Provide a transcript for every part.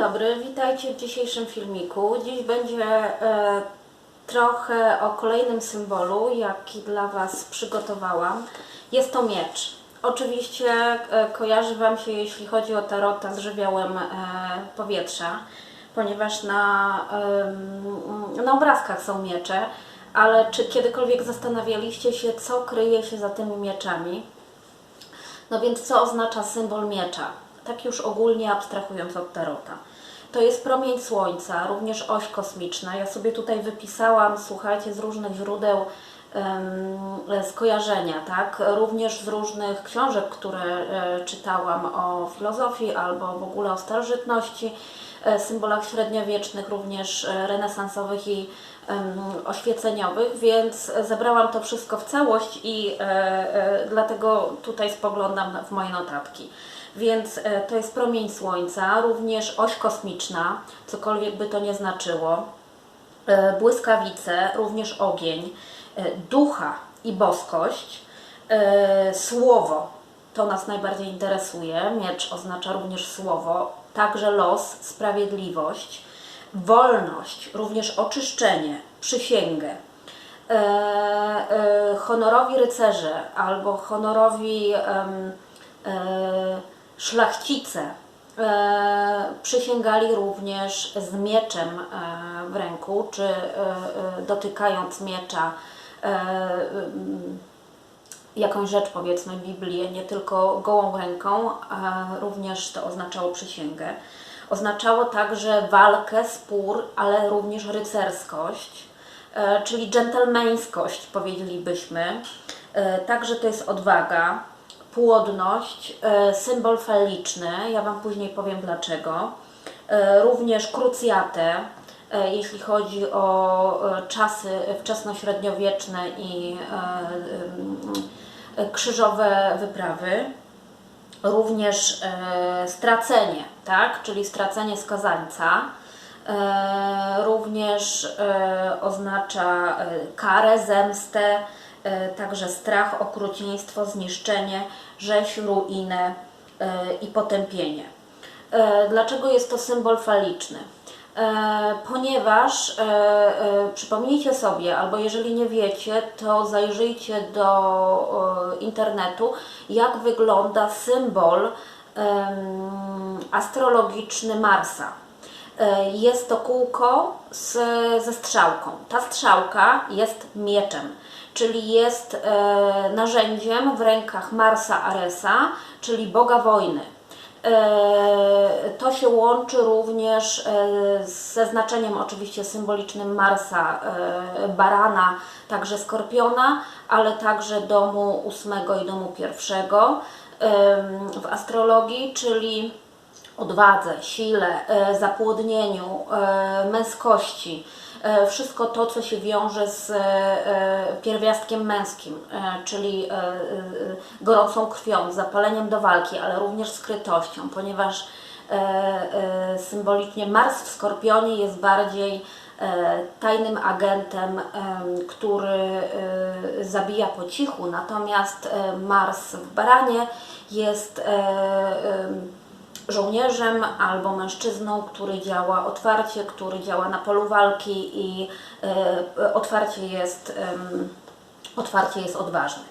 dobry, witajcie w dzisiejszym filmiku. Dziś będzie e, trochę o kolejnym symbolu, jaki dla Was przygotowałam. Jest to miecz. Oczywiście e, kojarzy Wam się, jeśli chodzi o tarota, z żywiołem e, powietrza, ponieważ na, em, na obrazkach są miecze, ale czy kiedykolwiek zastanawialiście się, co kryje się za tymi mieczami? No więc co oznacza symbol miecza? Tak już ogólnie abstrahując od tarota. To jest promień słońca, również oś kosmiczna. Ja sobie tutaj wypisałam, słuchajcie, z różnych źródeł em, skojarzenia, tak? Również z różnych książek, które e, czytałam o filozofii albo w ogóle o starożytności, e, symbolach średniowiecznych, również e, renesansowych i oświeceniowych, więc zebrałam to wszystko w całość i e, e, dlatego tutaj spoglądam w moje notatki. Więc e, to jest promień słońca, również oś kosmiczna, cokolwiek by to nie znaczyło, e, błyskawice, również ogień, e, ducha i boskość, słowo, to nas najbardziej interesuje, miecz oznacza również słowo, także los, sprawiedliwość, wolność, również oczyszczenie, przysięgę. E, e, honorowi rycerze albo honorowi e, szlachcice e, przysięgali również z mieczem e, w ręku, czy e, dotykając miecza jakąś rzecz, powiedzmy Biblię, nie tylko gołą ręką, a również to oznaczało przysięgę. Oznaczało także walkę, spór, ale również rycerskość, czyli dżentelmeńskość, powiedzielibyśmy. Także to jest odwaga, płodność, e, symbol faliczny, ja Wam później powiem dlaczego. E, Również krucjatę, e, jeśli chodzi o czasy wczesnośredniowieczne i krzyżowe wyprawy. Również stracenie, tak? czyli stracenie skazańca. Również oznacza karę, zemstę, także strach, okrucieństwo, zniszczenie, rzeź, ruinę e, i potępienie. E, Dlaczego jest to symbol faliczny? E, Ponieważ e, e, przypomnijcie sobie, albo jeżeli nie wiecie, to zajrzyjcie do e, internetu, jak wygląda symbol astrologiczny Marsa. E, Jest to kółko z, ze strzałką. Ta strzałka jest mieczem, czyli jest e, narzędziem w rękach Marsa Aresa, czyli Boga wojny. E, To się łączy również e, ze znaczeniem oczywiście symbolicznym Marsa, e, barana, także skorpiona, ale także domu ósmego i domu pierwszego em, w astrologii, czyli odwadze, sile, e, zapłodnieniu, e, męskości. E, Wszystko to, co się wiąże z e, pierwiastkiem męskim, e, czyli e, e, gorącą krwią, zapaleniem do walki, ale również skrytością, ponieważ e, e, symbolicznie Mars w Skorpionie jest bardziej e, tajnym agentem, em, który e, zabija po cichu, natomiast e, Mars w Baranie jest e, żołnierzem albo mężczyzną, który działa otwarcie, który działa na polu walki i e, otwarcie jest, otwarcie jest odważny.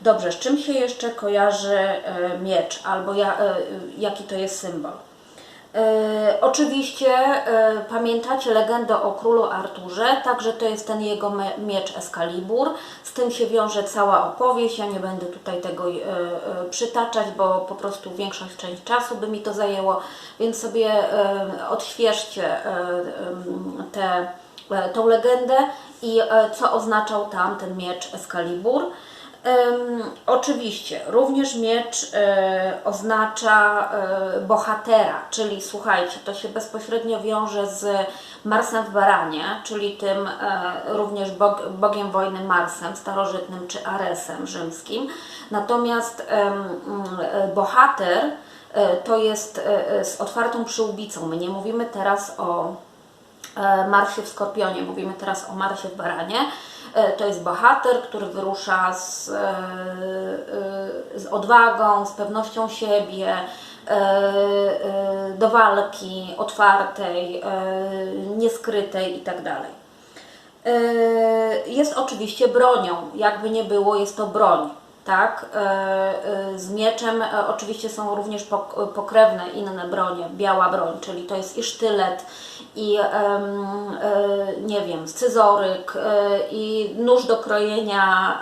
Dobrze, z czym się jeszcze kojarzy e, miecz albo e, jaki to jest symbol? E, oczywiście e, pamiętacie legendę o królu Arturze, także to jest ten jego miecz Excalibur. Z tym się wiąże cała opowieść. Ja nie będę tutaj tego e, e, przytaczać, bo po prostu większość część czasu by mi to zajęło, więc sobie e, odświeżcie e, tę e, tą legendę i e, co oznaczał tam ten miecz Excalibur. Oczywiście, również miecz e, oznacza e, bohatera, czyli słuchajcie, to się bezpośrednio wiąże z Marsem w Baranie, czyli tym e, również bog, bogiem wojny Marsem, starożytnym czy Aresem rzymskim. Natomiast mm, bohater to jest z otwartą przyłbicą. My nie mówimy teraz o Marsie w Skorpionie, mówimy teraz o Marsie w Baranie. E, To jest bohater, który wyrusza z, e, e, z odwagą, z pewnością siebie, do walki otwartej, nieskrytej itd. E, Jest oczywiście bronią, jakby nie było, jest to broń. Tak, E, e, z mieczem e, oczywiście są również pok- pokrewne inne bronie, biała broń, czyli to jest i sztylet, i nie wiem, scyzoryk, i nóż do krojenia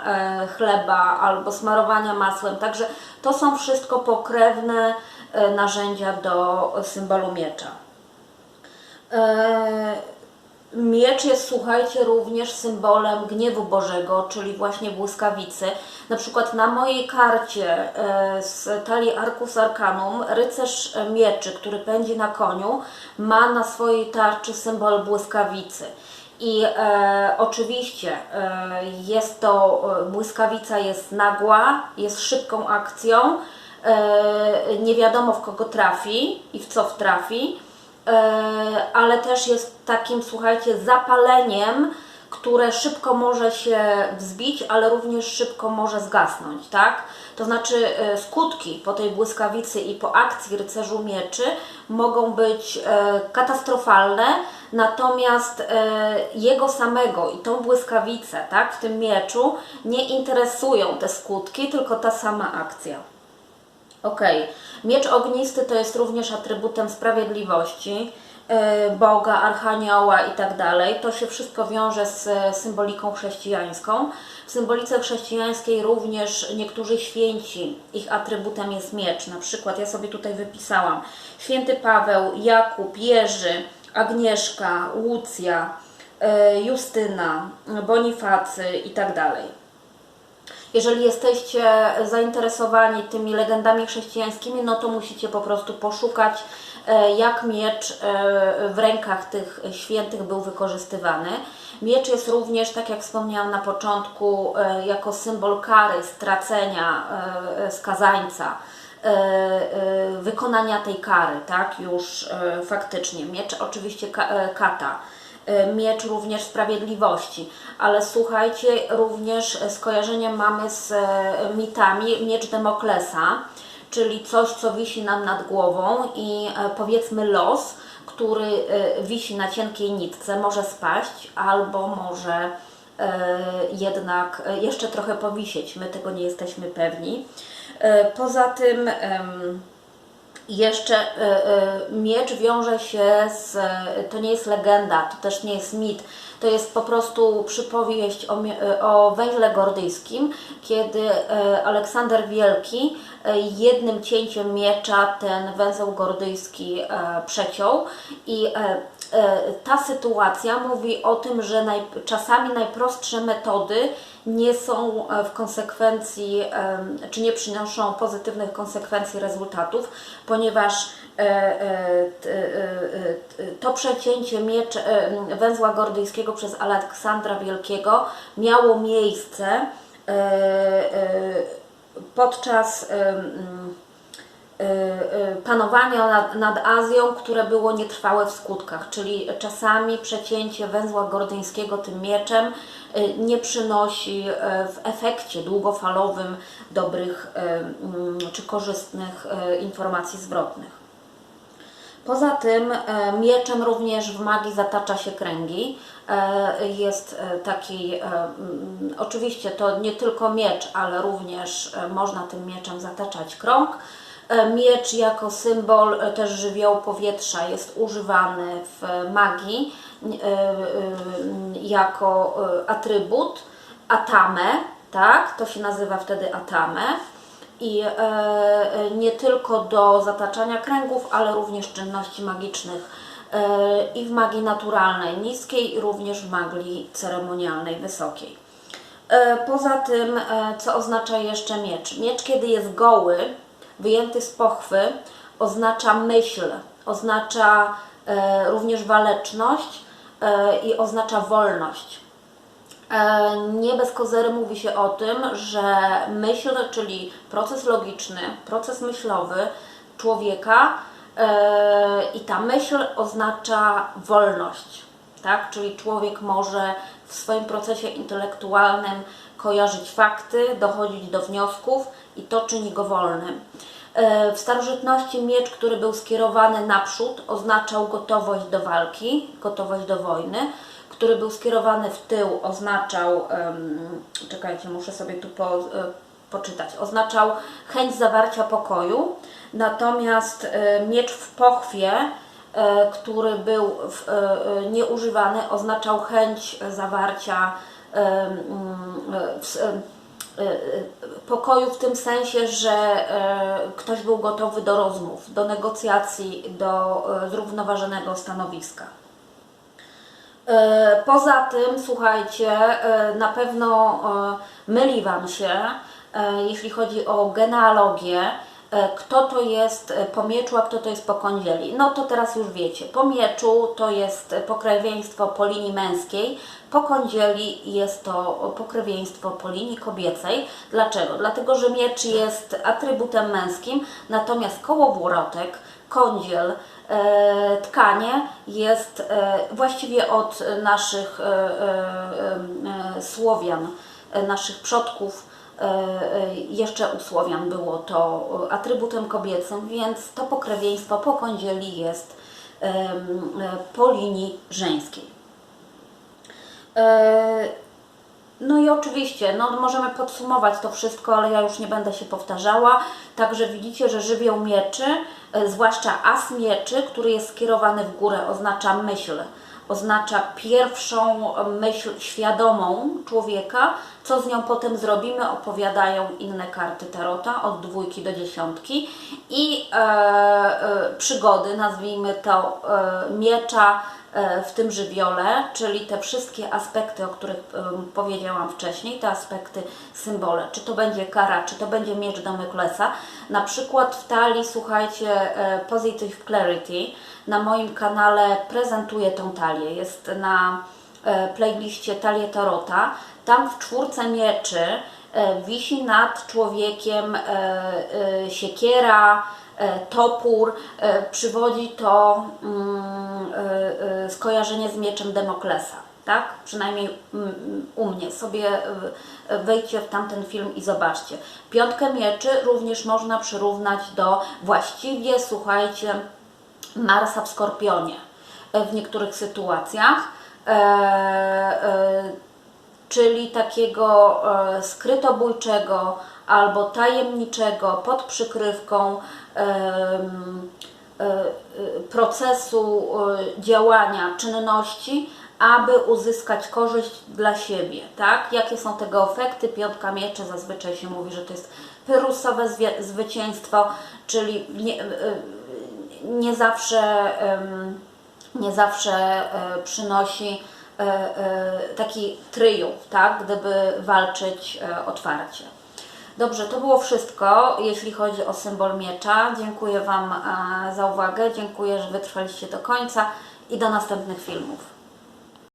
chleba albo smarowania masłem. Także to są wszystko pokrewne narzędzia do symbolu miecza. Miecz jest, słuchajcie, również symbolem gniewu Bożego, czyli właśnie błyskawicy. Na przykład na mojej karcie e, z talii Arcus Arcanum rycerz mieczy, który pędzi na koniu, ma na swojej tarczy symbol błyskawicy. I e, oczywiście e, jest to, e, błyskawica jest nagła, jest szybką akcją, e, nie wiadomo w kogo trafi i w co wtrafi. E, ale też jest takim, słuchajcie, zapaleniem, które szybko może się wzbić, ale również szybko może zgasnąć, tak? To znaczy e, skutki po tej błyskawicy i po akcji rycerzu mieczy mogą być e, katastrofalne, natomiast jego samego i tą błyskawicę, tak, w tym mieczu nie interesują te skutki, tylko ta sama akcja. Okej. Miecz ognisty to jest również atrybutem sprawiedliwości, yy, Boga, Archanioła i tak dalej. To się wszystko wiąże z e, symboliką chrześcijańską. W symbolice chrześcijańskiej również niektórzy święci, ich atrybutem jest miecz. Na przykład ja sobie tutaj wypisałam święty Paweł, Jakub, Jerzy, Agnieszka, Łucja, yy, Justyna, Bonifacy i tak dalej. Jeżeli jesteście zainteresowani tymi legendami chrześcijańskimi, no to musicie po prostu poszukać, e, jak miecz e, w rękach tych świętych był wykorzystywany. Miecz jest również, tak jak wspomniałam na początku, e, jako symbol kary, stracenia skazańca, wykonania tej kary, tak, już faktycznie. Miecz oczywiście ka- kata miecz również sprawiedliwości, ale słuchajcie, również skojarzenie mamy z e, mitami miecz Demoklesa, czyli coś, co wisi nam nad głową i e, powiedzmy los, który e, wisi na cienkiej nitce, może spaść albo może jednak jeszcze trochę powisieć. My tego nie jesteśmy pewni. Poza tym jeszcze e, e, miecz wiąże się z. To nie jest legenda, to też nie jest mit. To jest po prostu przypowieść o, e, o węźle gordyjskim, kiedy e, Aleksander Wielki e, jednym cięciem miecza ten węzeł gordyjski e, przeciął. I e, e, ta sytuacja mówi o tym, że naj, czasami najprostsze metody nie są e, w konsekwencji, czy nie przynoszą pozytywnych konsekwencji rezultatów, ponieważ e, e, to przecięcie miecz, węzła gordyjskiego przez Aleksandra Wielkiego miało miejsce podczas panowania nad, nad Azją, które było nietrwałe w skutkach, czyli czasami przecięcie węzła gordyjskiego tym mieczem y, nie przynosi y, w efekcie długofalowym dobrych y, mm, czy korzystnych y, informacji zwrotnych. Poza tym mieczem również w magii zatacza się kręgi. Jest taki, mm, oczywiście to nie tylko miecz, ale również można tym mieczem zataczać krąg. E, Miecz jako symbol e, też żywiołu powietrza jest używany w magii e, jako atrybut. Atamę, tak? To się nazywa wtedy atamę i nie tylko do zataczania kręgów, ale również czynności magicznych i w magii naturalnej niskiej, i również w magii ceremonialnej wysokiej. Poza tym, co oznacza jeszcze miecz? Miecz, kiedy jest goły, wyjęty z pochwy, oznacza myśl, oznacza e, również waleczność e, i oznacza wolność. E, Nie bez kozery mówi się o tym, że myśl, czyli proces logiczny, proces myślowy człowieka i ta myśl oznacza wolność, tak? Czyli człowiek może w swoim procesie intelektualnym kojarzyć fakty, dochodzić do wniosków i to czyni go wolnym. E, W starożytności miecz, który był skierowany naprzód, oznaczał gotowość do walki, gotowość do wojny. Który był skierowany w tył, oznaczał, czekajcie, muszę sobie tu po, e, poczytać, oznaczał chęć zawarcia pokoju. Natomiast e, miecz w pochwie, który był nieużywany, oznaczał chęć zawarcia e, e, pokoju w tym sensie, że e, ktoś był gotowy do rozmów, do negocjacji, do zrównoważonego stanowiska. Poza tym, słuchajcie, na pewno myli Wam się, jeśli chodzi o genealogię, kto to jest e, po mieczu, a kto to jest po kądzieli. No to teraz już wiecie. Po mieczu to jest pokrewieństwo po linii męskiej, po kądzieli jest to pokrewieństwo po linii kobiecej. Dlaczego? Dlatego, że miecz jest atrybutem męskim, natomiast kołowrotek, kądziel, e, tkanie jest e, właściwie od naszych e, e, e, Słowian, e, naszych przodków, e, e, jeszcze u Słowian było to atrybutem kobiecym, więc to pokrewieństwo po kądzieli jest e, po linii żeńskiej. E, no i oczywiście, no możemy podsumować to wszystko, ale ja już nie będę się powtarzała. Także widzicie, że żywioł mieczy, e, zwłaszcza as mieczy, który jest skierowany w górę, oznacza myśl. Oznacza pierwszą myśl świadomą człowieka. Co z nią potem zrobimy, opowiadają inne karty tarota od dwójki do dziesiątki. I e, e, przygody, nazwijmy to e, miecza, e, w tym żywiole, czyli te wszystkie aspekty, o których em, powiedziałam wcześniej, te aspekty symbole, czy to będzie kara, czy to będzie miecz Damoklesa. Na przykład w talii, słuchajcie, e, Positive Clarity, na moim kanale prezentuję tą talię. Jest na e, playliście Talię Tarota. Tam w czwórce mieczy e, wisi nad człowiekiem e, e, siekiera, e, topór, e, przywodzi to mm, e, e, skojarzenie z mieczem Demoklesa. Tak? Przynajmniej mm, u mnie. Sobie e, wejdźcie w tamten film i zobaczcie. Piątkę mieczy również można przyrównać do właściwie, słuchajcie, Marsa w Skorpionie e, w niektórych sytuacjach. E, e, czyli takiego e, skrytobójczego albo tajemniczego pod przykrywką procesu działania, czynności, aby uzyskać korzyść dla siebie, tak? Jakie są tego efekty? Piątka mieczy zazwyczaj się mówi, że to jest pyrusowe zwycięstwo, czyli nie, nie zawsze nie zawsze e, przynosi e, e, taki triumf, tak, gdyby walczyć otwarcie. Dobrze, to było wszystko, jeśli chodzi o symbol miecza. Dziękuję Wam za uwagę, dziękuję, że wytrwaliście do końca i do następnych filmów.